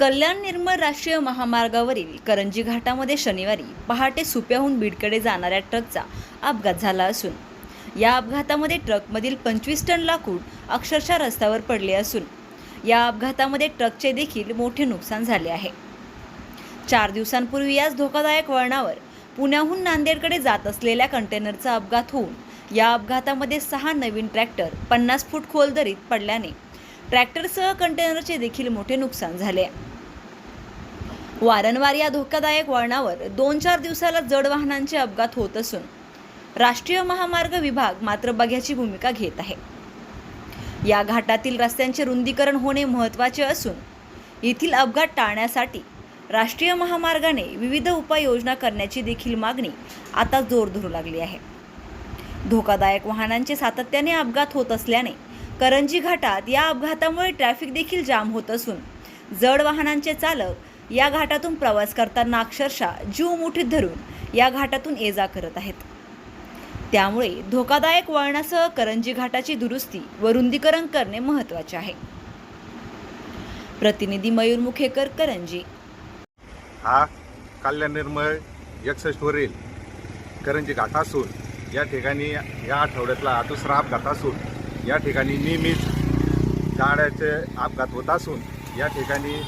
कल्याण निर्मळ राष्ट्रीय महामार्गावरील करंजी घाटामध्ये शनिवारी पहाटे सुप्याहून बीडकडे जाणाऱ्या ट्रकचा अपघात झाला असून या अपघातामध्ये ट्रकमधील पंचवीस टन लाकूड अक्षरशः रस्त्यावर पडले असून या अपघातामध्ये ट्रकचे देखील मोठे नुकसान झाले आहे. चार दिवसांपूर्वी याच धोकादायक वळणावर पुण्याहून नांदेडकडे जात असलेल्या कंटेनरचा अपघात होऊन या अपघातामध्ये सहा नवीन ट्रॅक्टर पन्नास फूट खोल दरीत पडल्याने ट्रॅक्टरसह कंटेनरचे देखील मोठे नुकसान झाले. वारंवार या धोकादायक वळणावर दोन चार दिवसाला जड वाहनांचे अपघात होत असून राष्ट्रीय महामार्ग विभाग मात्र बघ्याची भूमिका घेत आहे. या घाटातील रस्त्यांचे रुंदीकरण होणे महत्त्वाचे असून येथील अपघात टाळण्यासाठी राष्ट्रीय महामार्गाने विविध उपाययोजना करण्याची देखील मागणी आता जोर धरू लागली आहे. धोकादायक वाहनांचे सातत्याने अपघात होत असल्याने करंजी घाटात या अपघातामुळे ट्रॅफिक देखील जाम होत असून जड वाहनांचे चालक या घाटातून प्रवास करताना अक्षरशः जीव मुठीत धरून या घाटातून ये जा करत आहेत. त्यामुळे धोकादायक वळणासह करंजी घाटाची दुरुस्ती व रुंदीकरण करणे महत्त्वाचे आहे. प्रतिनिधी मयूर मुखेकर करंजी. हा कल्याण निर्मळ एकसष्टवरील करंजी घाट असून या ठिकाणी या आठवड्यातला हा दुसरा अपघात असून या ठिकाणी नेहमीच जाण्याचे अपघात होत असून या ठिकाणी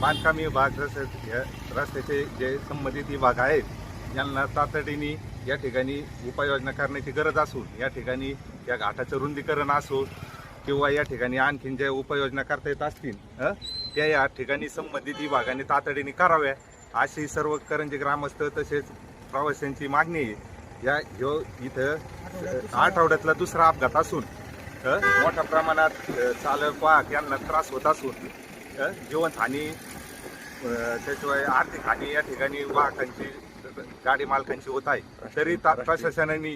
बांधकाम विभाग तसेच रस्त्याचे जे संबंधित विभाग आहेत यांना तातडीने या ठिकाणी उपाययोजना करण्याची गरज असून या ठिकाणी या घाटाचं रुंदीकरण असो किंवा या ठिकाणी आणखीन ज्या उपाययोजना करता येत असतील हं, त्या या ठिकाणी संबंधित विभागाने तातडीने कराव्या. अशी सर्व करंजी ग्रामस्थ तसेच प्रवाशांची मागणी आहे. या ह्यो इथं आठवड्यातला दुसरा अपघात असून मोठ्या प्रमाणात चालक वाहक यांना त्रास होत असून जीवनहानी त्याशिवाय आर्थिक हानी या ठिकाणी वाहकांची गाडी मालकांची होत आहे. तरी प्रशासनाने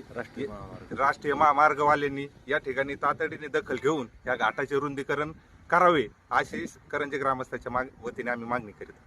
राष्ट्रीय महामार्गवाल्यांनी या ठिकाणी तातडीने दखल घेऊन या घाटाचे रुंदीकरण करावे अशी करंजी ग्रामस्थाच्या माग वतीने आम्ही मागणी करीत.